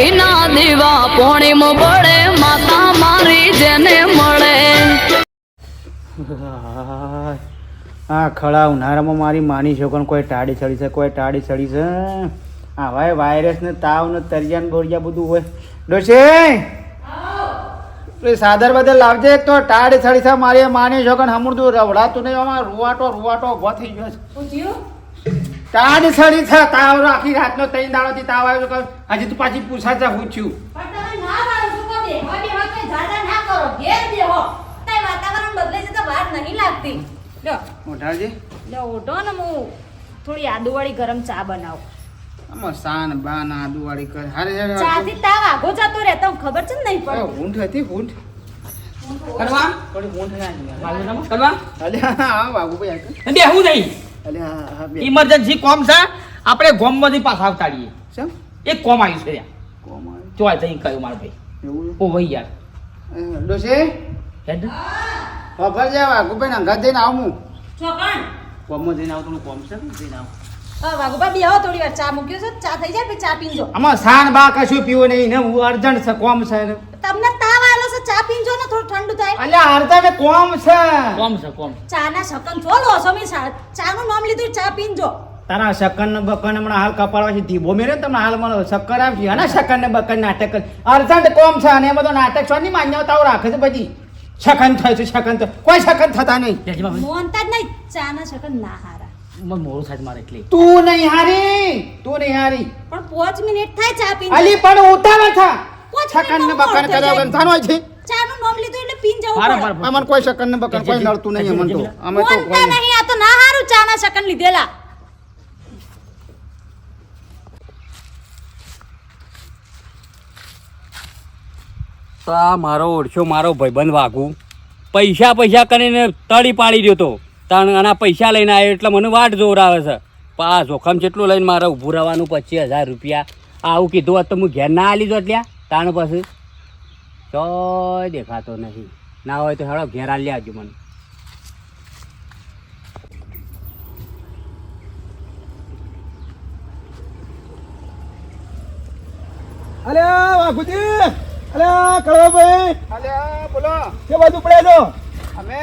ઘીના દીવા પોણીમ પડે માતા મારી જેને મળે. આ ખડા ઉનાળામાં મારી માની છોકરાને કોઈ ટાળી ચડી છે કોઈ ટાળી ચડી છે. આ ભાઈ વાયરસ ને તાવ ને તરિયા ને બોરિયા બધું હોય. ડોશી! સાદર બદલ લાવજે તો ટાળી ચડી છે મારી માની છોકરાને હમુરતું રવડાતું નહીં આમાં રૂવાટો રૂવાટો ઊભો થઈ ગયો છે. ટાળી સડી છે તાવ આખી રાતનો ત્રણ દાડોથી તાવ આવ્યો છે હજી તું પાછી પૂછા છે હું છું. પણ તમે ના પાડો છો કે બેહવા બેહવા કઈ ઝાઝા ના કરો ઘેર બેહો. તઈ વાતાવરણ બદલે છે તો બહાર નહીં લાગતી. લ્યો મોઢાજી. લો ઓઢો ને હું થોડી આદુવાળી ગરમ ચા બનાવું. આમાં સાન બાન આદુવાળી કર. હારે હારે ચાથી તાવ આગો જતો રહે તમને ખબર છે ને નહીં પડતી? ઊંઠ હતી ઊંઠ કરવા? થોડી ઊંઠ ના આવી. કરવા? અલ્યા. બેહું નહીં અલ્યા હા, હા બે ઇમરજન્સી કોમ છે. આપણે ગોમમાંથી પાછા આવતાડીએ શેમ? એક કોમ આવ્યું છે ત્યાં. કોમ આવ્યું? ચોય થઈ કહ્યું મારા ભાઈ. એવું ઓ ભાઈ યાર છે હેડ. ખબર છે ગુપેન ને અંગાત જઈને આવું હું. કોમમાં જઈને આવું થોડું કોમ છે ને, જઈને આવું. હા વાઘુબા બેહો થોડી વાર ચા મૂક્યો છે. ચા થઈ જાય પછી ચા પીજો આમાં સાન બા કશું પીવું નહીં ને હું અર્જન્ટ છે કોમ છે તમને તાવ ચા પીજો ને થોડું ઠંડુ થાય. અલ્યા અર્જન્ટ કોમ છે? કોમ છે કોમ. ચા ના શકન છો મી ચા નું નામ લીધું ચા પીજો તારા શકન ને બકન હમણાં હાલ કપાળવાથી ધીબો મેરે તમને હાલ મળો શક્કર આપશે અને શકન ને બકન નાટક અર્જન્ટ કોમ છે? અને એ બધો નાટક છો ની માન્યતાઓ રાખે છે પછી શકન થાય છે શકન તો કોઈ શકન થતા નહીં. મોનતા જ નહીં. ચા ના શકન ના હારા. મન મોડું થાય મારે એટલે. તું નહીં હારી. તું નહીં હારી. પણ પાંચ મિનિટ થાય ચા પીને. અલી પણ ઉતાવળ થા. શકન ને બકન કર્યા. વગર છે. ચા નામ લીધું એટલે પીન જવું મારો પડે. મારો અમન કોઈ શકન ને બકન કોઈ નડતું નહીં અમન તો અમે તો કોઈ નહીં. નહીં આ તો ના હારું ચા શકન લીધેલા. તો આ મારો ઓળખ્યો મારો ભાઈબંધ વાઘુ પૈસા પૈસા કરીને તળી પાડી રહ્યો તો. તાણ આના પૈસા લઈને આવ્યો એટલે મને વાટ જોરાવે છે. પણ આ જોખમ જેટલું લઈને મારે ઊભું રહેવાનું પચીસ હજાર રૂપિયા. આવું કીધું હોત તો હું ઘેર ના આલી દો ત્યાં તાણ પછી ચોય દેખાતો નથી ના હોય તો હેડો ઘેરા આવજો મને. અલે વાઘુજી! અલ્યા કળવાભાઈ! અલે બોલો. કે બાજુ પડ્યા છો? અમે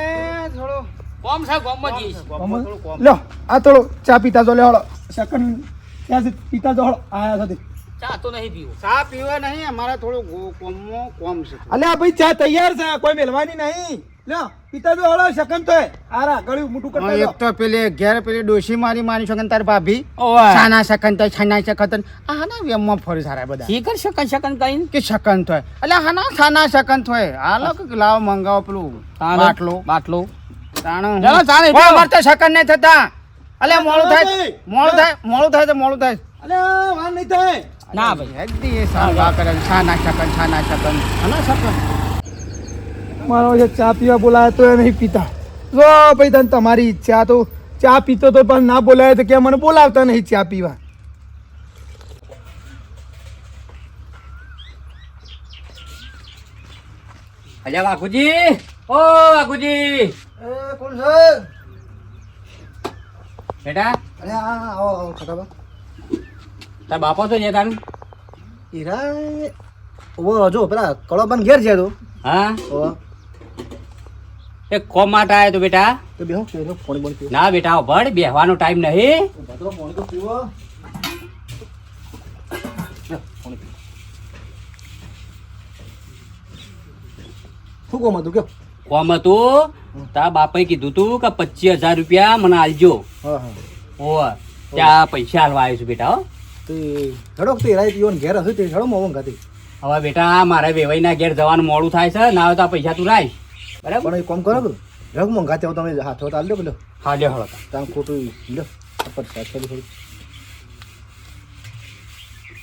થોડું કોમ છે કોમમાં જઈશ કોમમાં થોડું કોમ. લ્યો આ થોડો ચા પીતા જો લે હળો. સેકન્ડ ત્યાં પીતા જો હળો. આયા સાથે. ચા તો નહીં પીવું. ચા પીવા નહીં અમારે થોડું ગો- કોમમાં કોમ છે. અલ્યા ભાઈ ચા તૈયાર છે કોઈ મેલવાની નહીં. લ્યો પીતા હળો સેકન્ડ તો આરા ગળ્યું મોટું કરતા એક તો પેલે ઘેર પેલી ડોશી મારી મારી શકન તાર ભાભી. છાના શકન તો છાના શકન આ વેમમાં ફરી સારા બધા. શી કર શકન શકન કઈ કે શકન થોય એટલે હાના છાના શકન થોય હાલો કે લાવ મંગાવો પેલું બાટલો. બાટલો. તાણું ચાલો, ચાલો, કોઈ તો શકન નહીં થતા. અલે મોડું થાય. મોડું થાય મોડું થાય તો મોડું થાય. અલ્યા વાન નહીં થાય. ના ભાઈ. હેડી એ સાવા કરે છાના શકન છાના શકન હના શકન મારો જે ચા પીવા બોલાય તો એ નહીં પીતા. જો ભાઈ તને તમારી ઈચ્છા તો ચા પીતો તો પણ ના બોલાય તો કે મને બોલાવતા નહીં ચા પીવા. અલ્યા વાઘુજી. ઓ વાઘુજી. એ કોણ છે? બેટા. અરે હા હા આવો આવો ખટાબા તાર બાપો તો છે તાન ઈરા ઓ જો પેલા કળોબાન ઘેર છે તો. હા? ઓ એ કોમ માટે આવ્યો તો બેટા? તો બેહો પેલો ફોન પીવો ના બેટા ભડ બેહવાનો ટાઈમ નહીં. ભદ્રો ફોન તો પીવો. શું કોમ હતું કયો? કોમ હતું? તારા બાપાએ કીધું તું કે પચીસ હજાર રૂપિયા મને આલજો. હા હા. ઓ ત્યાં પૈસા હાલવા આવ્યો છું બેટા હો. તે હેડો તે રાઈ પીવો ઘેર હશે તે હેડો મોં ગાતી હવે બેટા મારે વેવાઈના ઘેર જવાનું મોડું થાય છે ના આવે તો આ પૈસા તું રાઈ બરાબર? પણ કામ કરો રગ મોંઘાતે હું તમે હાથો તાલ લો હા લ્યો હળો તાન ખોટું લો ઉપર સાત થોડી.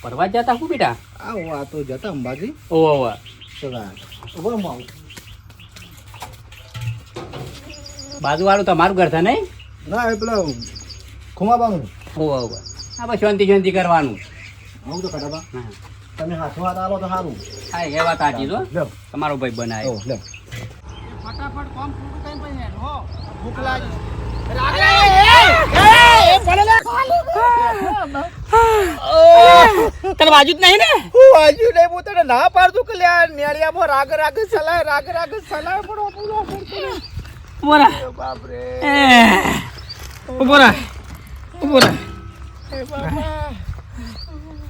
ફરવા જતા હું બેટા? આ હું આ તો જતા અંબાજી. ઓ ઓ તો ઓ બાજુવાળું તમારું ઘર છે નહીં? ના એ પેલા ખુમાબાનું. ઓ ઓ. હા બસ શાંતિ શાંતિ કરવાનું આવું તો કટાબા તમે હાથો હાથ આલો તો સારું હા એ વાત સાચી છો તમારો ભાઈ બનાવ્યો ફટાફટ કોમ પૂરું કરીને પછી હેડ, હો ભૂખ લાગી તને બાજુ જ નહીં ને હું વાજ્યું નહીં હું તને ના પાડતું કે લ્યા નેળિયામાં રાગ રાગ સલાહ રાગ રાગ સલાહ પણ બોરા બાપરે બોરા બોરા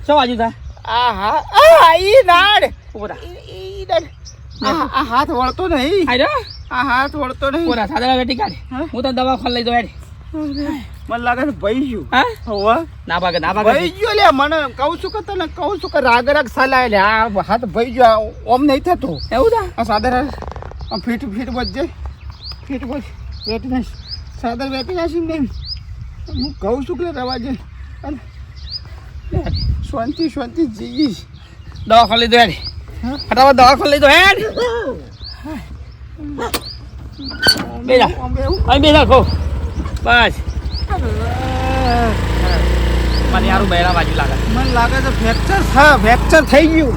શું બાજુ તા? આ હા આ ઈ નાડ. બોરા ઈ- નાડ. આ હાથ વળતો નહીં. આજો આ હાથ વળતો નહીં. બોરા સાદા વેટી કાઢ હું? તો દવા ખોલ લઈ દો હેડ. મને લાગે છે ભાઈ ગયું. હા? હોવા. ના ભાગે ના ભાઈ ગયો લે મને કહું છું કે તને કહું છું કે રાગ રાગ સલાહ લે આ હાથ ભાઈ ગયો ઓમ નહીં થતો. એવું તા? આ સાદર આમ ફીટ ફીટ વધજે. ફીટ બજ વેટી નહીં સાદર વેટી નાખી નહીં. હું કહું છું કે રવાજે. અને શાંતિ શાંતિ જીવીશ દવા ખોલી દો હેડ? ફટાફટ દવા ખોલી દો હેડ બેજા અહીં બેજા ખો. બસ. મને યારું બહેરા બાજુ લાગે. મને લાગે તો ફ્રેક્ચર હા ફ્રેક્ચર થઈ ગયું.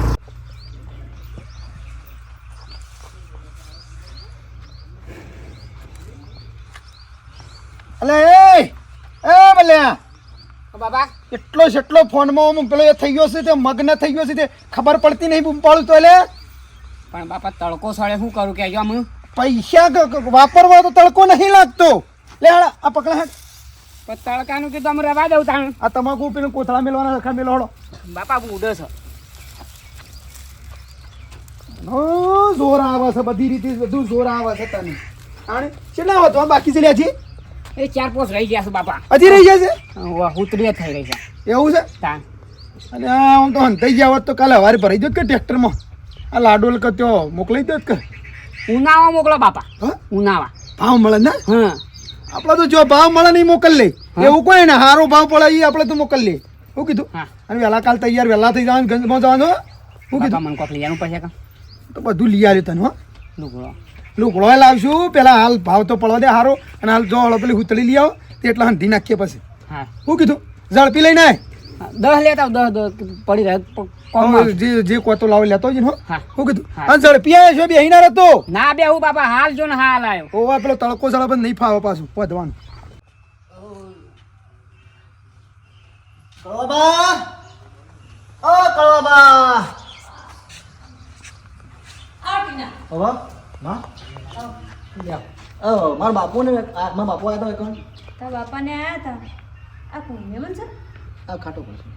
અલે એ એ બલ્યા. બાબા. એટલો જેટલો ફોનમાં હું પેલો એ થઈ ગયો છે તે મગ્ન થઈ ગયો છે તે ખબર પડતી નહીં બૂમ પાડું તો એટલે. પણ બાપા તડકો સળે શું કરું કે હું? પૈસા વાપરવા તો તડકો નહીં લાગતો. લે હાડા આ પકડા પણ તડકાનું કીધું અમે રવા દઉં તાણ. આ તમાકુ પેલું કોથળા મેલવાના રખા હળો. બાપા ઉડે છે. જોર આવે છે બધી રીતે બધું જોર આવે છે તને. આને કેટલા વધવા બાકી છે લ્યા હજી? એ ચાર પોસ રહી ગયા છે બાપા. હજી રહી ગયા છે? ઉતરી થઈ રહી છે. એવું છે? તા. અને આમ તો હંતાઈ ગયા હોત તો કાલે હવારે ભરાઈ દો કે ટ્રેક્ટરમાં? આ લાડોલ કે ત્યો મોકલી દો કે? ઉનાવા મોકલો બાપા. હ? ઉનાવા. ભાવ મળે ને? હા. આપણે તો જો ભાવ મળે નહીં મોકલ લે એવું કોઈ ને હારો ભાવ પડે એ આપણે તો મોકલ લે શું કીધું? હા. અને વહેલા કાલ તૈયાર વહેલા થઈ જવાનું ગંજમાં જવાનું. શું કીધું? મને કોક લઈ આવવાનું પડશે તો બધું લઈ આવ્યું તને હો. લુગડો લાવશું પેલા હાલ ભાવ તો પડવા દે હારો અને હાલ જો હળો પેલી હુતળી લઈ આવો તે એટલા હંધી નાખીએ પછી. હા. શું કીધું ઝડપી લઈને આય. દસ લેતા દસ દસ પડી રહે જે જે કોતો લાવ લેતો જ હો શું કીધું હા. ઝડપી આવ્યો છો બેહી ના રહેતો. ના બે હું બાપા હાલ જો ને હાલ આવ્યો ઓવા પેલો તડકો ઝડપ નહીં ફાવે પાછું વધવાનું. કળવાબા ઓ કળવાબા આવ ટીના. હવે માં ઓ મારા બાપુને મારા બાપુ આવ્યા હતા કોણ? તારા બાપાને આયા હતા. આ કોણ મેમન છે? આ ખાટો પડશે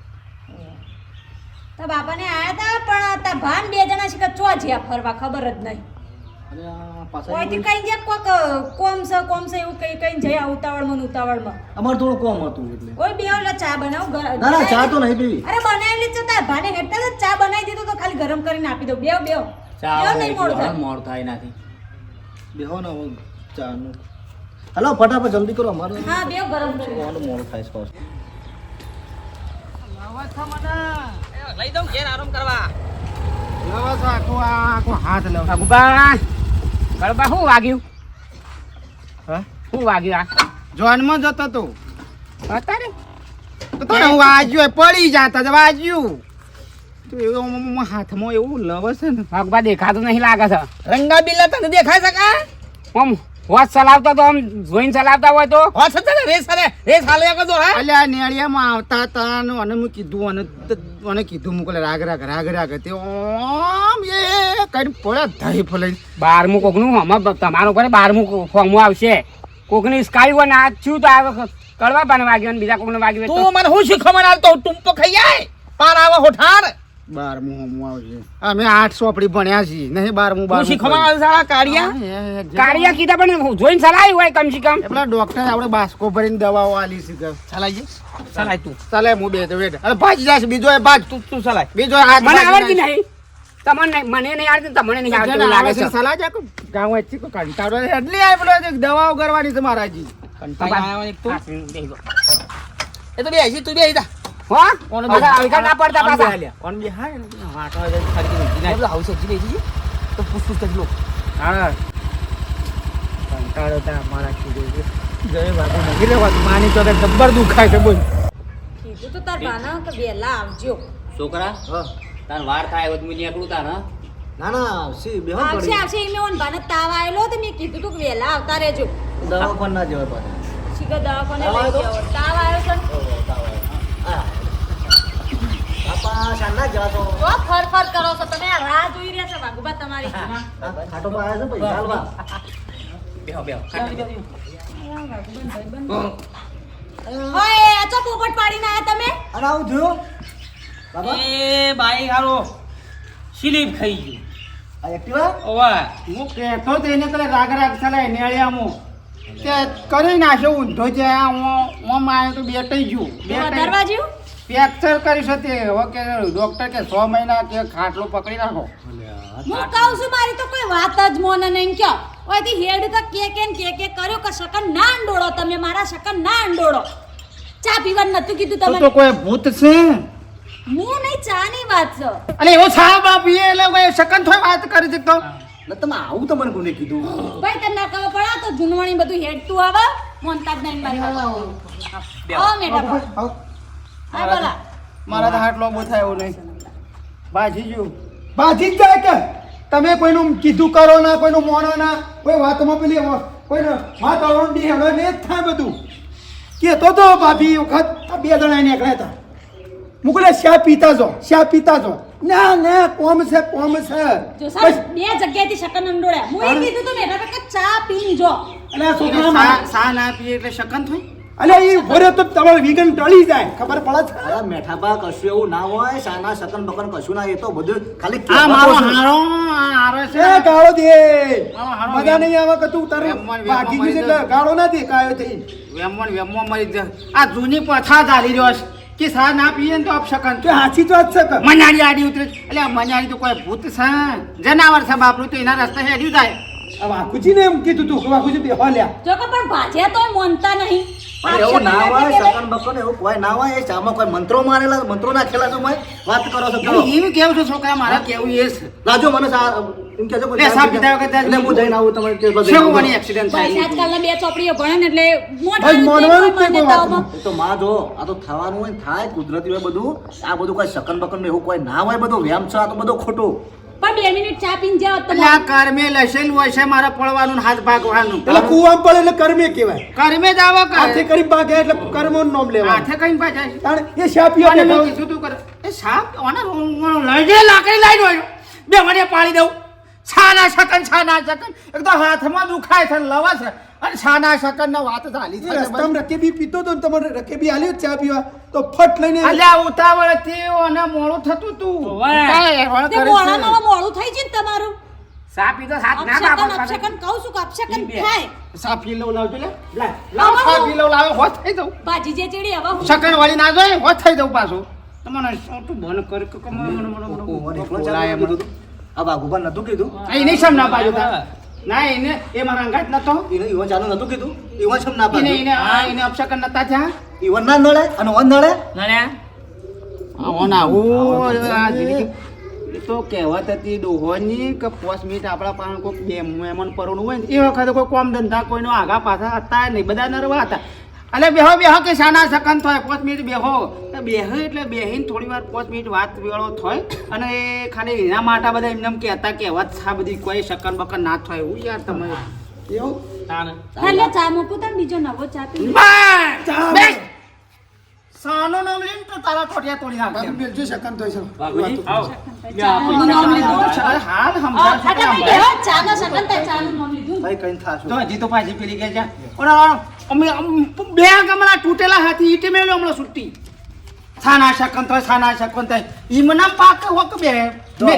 તારા બાપાને આયા હતા પણ તાર ભાન બે જણા છે કે ચો જ્યાં ફરવા ખબર જ નહીં. કોઈથી કઈ જે કોક કોમ છે કોમ છે એવું કઈ કઈ જઈ ઉતાવળમાં ઉતાવળમાં. અમાર થોડું કોમ હતું એટલે. ઓય બે ઓલા ચા બનાવ ના ના ચા તો નહીં પીવી. અરે બનાવી છે તાર ભાને ચા બનાવી દીધું તો ખાલી ગરમ કરીને આપી બેવ બેવ બેવ નહીં મોડું મોડ થાય નાથી બેહો ને હવે ચાનું. હલો ફટાફટ જલ્દી કરો અમારે. હા બેવ ગરમ કરી આવવાનું થાય છે લઈ દઉં ઘેર આરામ કરવા લાવો છો આખો આ આખો હાથ લાવો ભગુબા ગળબા શું વાગ્યું? હા? શું વાગ્યું જોનમાં જતો તો. આ અત્યારે? તો હું વાજ્યું પડી જાતા જ વાજ્યું તો એવું હાથમાં એવું લવ છે ને. ભગુબા દેખાતું નહીં લાગે છે. રંગા બિલ્લા તને દેખાય છે કા? આમ ચલાવતા તો આમ જોઈને ચલાવતા હોય તો? હોશ હતા ને રેસ હાલે. રેસ હાલે કરતો હા? અલ્યા નેળિયામાં આવતા હતા ને અને મેં કીધું અને ત- અને કીધું મોકલે રાગ રાગ રાગ રાગ. તે ઓમ એ કઈ પડે ધાઈ ફલાઈ બારમું કોકનું હમણાં તમારું ઘરે બારમું ફોર્મું આવશે? કોકની સ્કાય હોય ને આ છું તો આ કડવા પાને વાગ્યો ને બીજા કોકને વાગ્યું તો? તું મને હું શીખવા આવતો ટુંપો ખાઈ જાય પાર આવે હોઠાર બારમું હમું આવશે. અમે આઠ સોપડી ભણ્યા છીએ. નહીં બારમું શીખવા કાળિયા? કીધા પણ જોઈને ચલાવી હોય કમ. સે કમ ડોક્ટર આપણે બાસ્કો ભરીને દવાઓ આલી છે તું ચાલે હું બે તો બેઠ અરે ભાજી જશે બીજો એ ભાજ તું તું ચલાય બીજો હાથ મને આવડતી નહીં. તમને મને નહીં આવડતી તમને નહીં આવડતું જેને એવું આવે લાગે છે સલાહ કે કંટાળો એટલી આ દવાઓ કરવાની છે મારાજી. કંટાળી આવ્યો એક તું. એ તો બે તું બે જા. હો પાછા અળગા ના પડતા પાછા ઓન બે? હા વાટો ખરીદી નથી હાઉસ હજી બેસી તો પૂછ પૂછ કરી લો. હા. કંટાળો તા મારા કીધું જય બાપુ નથી રહેવાતું માની તો જબ્બર દુખાય છે બોલ. કીધું તો તાર ભાના કે વહેલા આવજો. છોકરા હા. તાર વાર થાય તું નીકળું તાર હા? ના ના સી બેહો આવશે આવશે ઓન ભાને તાવ આવેલો તો મેં કીધું તું કે વહેલા આવતા રહેજો. દવા પણ જવાય પાછા દવાખાને તાવ લઈ આવ્યો? તાવ આવ્યો છે ને? ઓહો, તાવ આવ્યો. હા. બાપા જવા તો. તો ફર ફર કરો છો. તમે રાહ જોઈ રહ્યા છો વાઘુબા તમારી. ખાટો પર આવ્યા છે પૈસા હાલવા બેહો બેહો. ખાટલી ઓય આ તો પોપટ પાડીને આયા તમે? અરે આવું થયું? બાબા? એ બાઈક હારો સ્લીપ ખાઈ ગયું. આ એક્ટિવા ઓવા. હું કહેતો તો કલે રાગ રાગ ચલાય નેળિયામાં તે કરી નાખ્યો ઊંધો છે હું હું મારે તો બેટાઈ ગયું. બેટાઈ. વધારવા જેવું ફ્રેક્ચર કરી શકે હવે કે ડોક્ટર કે સો મહિના કે ખાટલો પકડી રાખો. હું કહું છું મારી તો કોઈ વાત જ મોને નહીં. કયો? ઓયથી હેડ તો કે કે ને કે કે કર્યો કે શકન ના અંડોળો તમે મારા શકન ના અંડોળો. ચા પીવાનું નતું કીધું તમે તો કોઈ ભૂત છે? હું નહીં ચા ની વાત છે. અલે એવો સાહેબ પીએ એટલે કોઈ શકન થોય વાત કરી શકતો તો? તમે આવું તો મને કોને કીધું. ભાઈ તને ના કહો પડે તો જુનવાણી બધું હેડ તું આવે. મોનતા જ નહીં મારી વાત. ઓ મેઠા પર હા બોલા મારા તો હાટલો બહુ થાય એવું નહીં. ભાજી ગયું ભાજી જ જાય કે? તમે કોઈનું કીધું કરો ના કોઈનું મોણો ના કોઈ વાતમાં પેલી કોઈને વાત અવળંડી હવે ને જ થાય બધું. કહેતો તો ભાભી વખત બે જણા નીકળ્યા હતા. મુકલે શા પીતા જો શા પીતા જો ના ના કોમ છે કોમ છે. જો સાહેબ બે જગ્યાએથી શકન અંડોળ્યા. હું. એ કીધું તો મેરા કે ચા પીન જો. એટલે આ છોકરા સા ના પીએ એટલે શકન થાય? અલે એ ભરે તો તમારે વિગન ટળી જાય. ખબર પડે છે? અરે મેઠાબા કશું એવું ના હોય સાના સકન બકન કશું ના એ તો બધું ખાલી આ મારો હારો આ હારો છે. એ ગાળો દે. મજા નહીં આવે કે તું તારે બાકી ગયું એટલે ગાળો ના દે કાયો થઈ વેમણ વેમણ મરી જાય આ જૂની પથા ચાલી રહ્યો છે કે સા ના પીએ ને તો આપ શકન કે હાચી જ છે કે? મનાડી આડી ઉતરે એટલે મનાડી તો કોઈ ભૂત છે. જનાવર છે બાપરું તો એના રસ્તે હેડી જાય. આ વાઘુજી ને એમ કીધું તું કે વાકુજી બેહો લ્યા. જો કે પણ ભાજ્યા તો મનતા નહીં. એવું ના હોય શકન બકન એવું કોઈ ના હોય એ ચામાં કોઈ મંત્રો મારેલા મંત્રો નાખેલા તો મેં વાત કરો છો કરો એમ કેવું છો છોકરા મારા કેવું એ છે. રાજો મને સા એમ કહેજો કોઈ લે, સા પીધા વગર એટલે હું જઈને આવું તમારે કે બધું શું. મને એક્સિડન્ટ થાય? આજકાલના બે ચોપડીઓ ભણે ને એટલે ભાઈ, માનવાનું જ કોઈ તો માં જો આ તો થવાનું હોય થાય કુદરતી હોય બધું. આ બધું કોઈ શકન બકન એવું કોઈ ના હોય બધું વ્યામ છે આ તો બધું ખોટું. પણ બે મિનિટ ચા પીને જાઓ તો એટલે આ કર્મે લસેલું હોય છે મારે પડવાનું ને હાથ ભાગવાનું. એટલે કુવા પડે એટલે કર્મે કહેવાય. કર્મે જ આવો હાથે કરે કરી ભાગે એટલે કર્મો નામ લેવા હાથે કઈ ભાગે. તાણે એ કરે. એ સાપ ઓને લઈ લાકડી લઈ જોયો બે મને પાડી દઉં. છાના છકન છાના શકન એક તો હાથમાં દુખાય છે લવા છે. અને છાના શકન ના વાત ચાલી એ રસ્તામાં રકેબી પીતો તો ને તમારે રકેબી આલ્યો જ ચા પીવા. તો ફટ લઈને અલ્યા ઉતાવળથી અને મોડું થતું તું. છે. મોડું થઈ છે ને તમારું. સાપ પીધો હાથ ના બાપા અપશકન કહું છું કે અપશકન થાય. સાપ પી લઉં લાવજો લે. લાવ, લાવ પી લઉં લાવે હોત થઈ જાઉં. બાજી જે ચડી હવે હું શકન વાળી ના થઈ દઉં પાછું. તમને શું તું બંધ કર કે મને- મને- મને- ઓહો, મને એકલો બોલાય મને. કીધું તું. આ બાગુબા નતું કીધું? આ એને શેમ ના પાડ્યું? ના એને એ મારા અંગાત નતો. એને ઈવન ચાલુ નતું કીધું. ઈવન છમ ના પાડ્યું. એને આ એને અપશકન નતા થયા. ઈવન ના નડે અને ઓન નળે નળ્યા ઓન આવું આ જિંદગી એ તો કહેવત હતી ડોહોની કે પાંચ મિનિટ આપણા પાસે કોઈ બે મહેમાન પરણું હોય ને એ વખતે કોઈ કોમ ધંધા કોઈનો આગા પાછા હતા નહીં. બધા નરવા હતા. અલે બેહો બેહો કે શાના સકન થાય પાંચ મિનિટ બેહો. તો બેહો એટલે બેહીને થોડી વાર પાંચ મિનિટ વાત વેળો થાય. અને એ ખાલી એના માટે બધા એમને કહેતા કે વાત આ બધી કોઈ શકન બકન ના થાય એવું યાર તમે. એવું? હાલો ચા મૂકું તને બીજો નવો ચા પી સાનો નામ લઈને તો તારા ઠોઠિયા તોડી નાખે બેલજો શકન તો છે બાબુજી આવો. નામ લીધું હાલ સમજાવ ચા નો થાય ચા નું નામ લીધું ભાઈ કઈ થાશું. તો હજી તો પાછી પેલી ગયા છે. ઓલા અમે બે ગમલા તૂટેલા હાથી ઈટે મેલ્યો હમણાં સુટ્ટી. છાના શકન થાય છાના શકન થાય ઈ મને પાક હોક બે. બે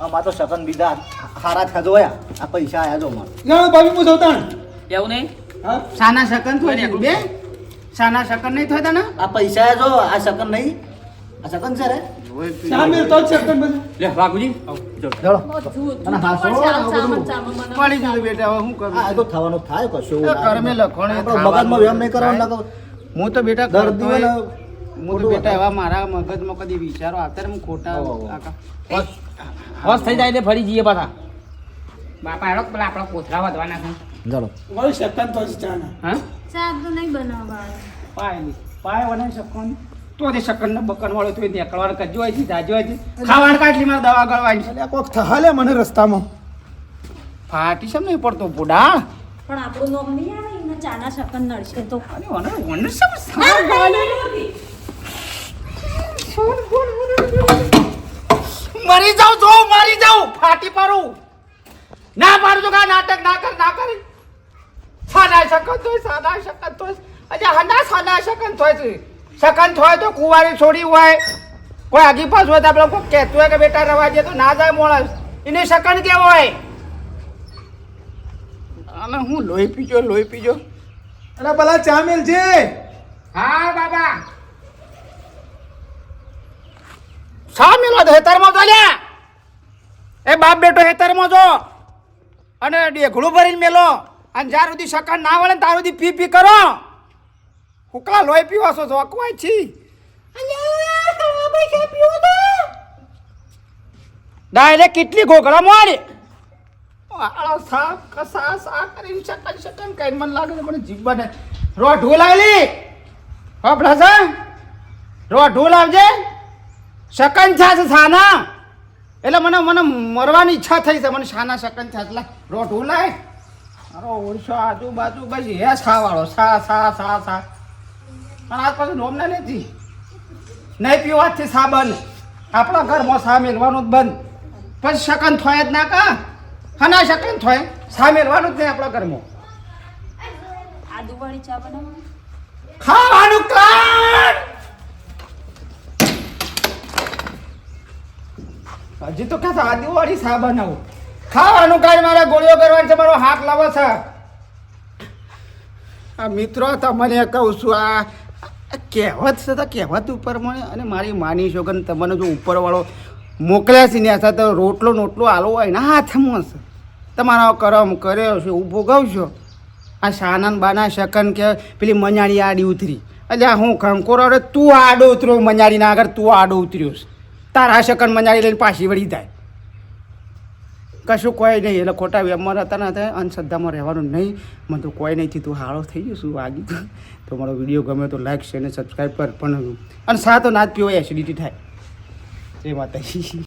અમાર તો શકન બીજા હારા થજો આ પૈસા આયા જો મને જાણો ભાભી હું જોતા એવું નહીં? હા? છાના શકન થાય બે છાના શકન નહીં થતા ને? આ પૈસા જો આ શકન નહીં. આ શકન છે રે. ચા મેલતો જ શકન બધું. લે બાબુજી ચલો. અને હાસો જૂઠું આવું પણ બધું. ચામાં ચામાં મને પડી ગયું બેટા હવે શું કરું? આ તો થવાનું થાય કશું કર્મે લખણ મગજમાં વ્યાયામ નહીં કરવાનો લાગો હું તો બેટા દર્દી ને હું તો બેટા એવા મારા મગજમાં કદી વિચારો અત્યારે હું ખોટા. હોશ થઈ જાય એટલે ફરી જઈએ પાછા. બાપા હેડો પેલા આપણા કોથળા વધવાના છે. ચાલો. મારું શકન તો છે ચાના હા? ચા તો નહીં બનાવવા પાય પાય વનાઈ શકવાનું તો તે શકન ને બકન વાળો તો નીકળવાનું કે જોઈ છે જોઈ છે ખાવાનું કાટલી મારે દવા ગળવાની છે. કોક થહાલે મને રસ્તામાં. ફાટી છે નહીં પડતો બુડા પણ આપણું નામ નહીં આવે એના ચાના શકન નડશે તો. સબ મરી જાઉં જો મરી જાઉં ફાટી પાડું. ના પાડું તો કા નાટક ના કર ના કરી. સાદા શકન તોય સાદા શકન તોય. અજા હના સાદા શકન તોય શકન થોય તો કુંવારી છોડી હોય. કોઈ આગી પાસ હોય તો આપણે કોઈ કહેતું હોય કે બેટા રવા દે તો ના જાય મોળસ એને શકન કેવો હોય? અને હું લોહી પીજો લોહી પીજો. અરે ભલા ચામેલ છે હા બાબા. શા મેલો તો હેતરમાં તો લ્યા. એ બાપ બેટો હેતરમાં જો. અને ઢેઘળું ભરીને મેલો. અને જ્યાં સુધી શકન ના વળે ને તાર સુધી પી પી કરો. હુકા લોહી પીવા છો જોકવાય છી. ડાયરેક્ટ કેટલી ઘોઘરા મારે? આળો સા કસા સા કરીને શકન શકન કઈ મને લાગે છે મને જીભ બને. રોઢું લાવેલી હો બ્રધર રોઢું લાવજે શકન છે સાના. એટલે મને મને મરવાની ઈચ્છા થઈ છે મને સાના શકન છે. એટલે રો ઢોલાય મારો ઓળશો આજુબાજુ બસ હે સા વાળો સા સા સા સા. પણ આજ પાછું નોમ ના લેતી નહીં પીવાથી સા બંધ આપણા ઘરમાં સા મેલવાનું જ બંધ. પછી શકન થોય જ ના કા? હના શકન થોય? સા જ નહીં આપણા ઘરમાં. આદુવાળી ચા બનાવો. ખાવાનું કાઢ! હજી તો કે આદિવાળી સા બનાવો ખાવાનું કાઢ મારે ગોળીઓ કરવાની છે મારો હાથ લાવો છે. આ મિત્રો તમને કહું છું આ કહેવત છે તો કહેવત ઉપર મને અને મારી માની છોકન તમને જો ઉપરવાળો મોકલ્યા છે ને આ તો રોટલો નોટલો આલો હોય ને હાથમાં છે તમારો કરમ કર્યો છે, ઊભો ગવશો આ શાનન બાના શકન કે પેલી મજાળી આડી ઉતરી. એટલે હું કંકોર રે, તું આડો ઉતર્યો મજાળીના આગળ, તું આડો ઉતર્યો છે. તારા શકન મજાળી લઈને પાછી વળી જાય. કશું કોઈ નહીં, એટલે ખોટા વ્યવહાર હતા ને અંધશ્રદ્ધામાં રહેવાનું નહીં. મને તો કોઈ નહીં થયું હાળો થઈ ગયું શું વાગી ગયું. તો મારો વીડિયો ગમે તો લાઈક, શેર અને સબસ્ક્રાઈબ કર પણ. અને સા તો ના જ પીવો એસિડિટી થાય. એ માતાજી.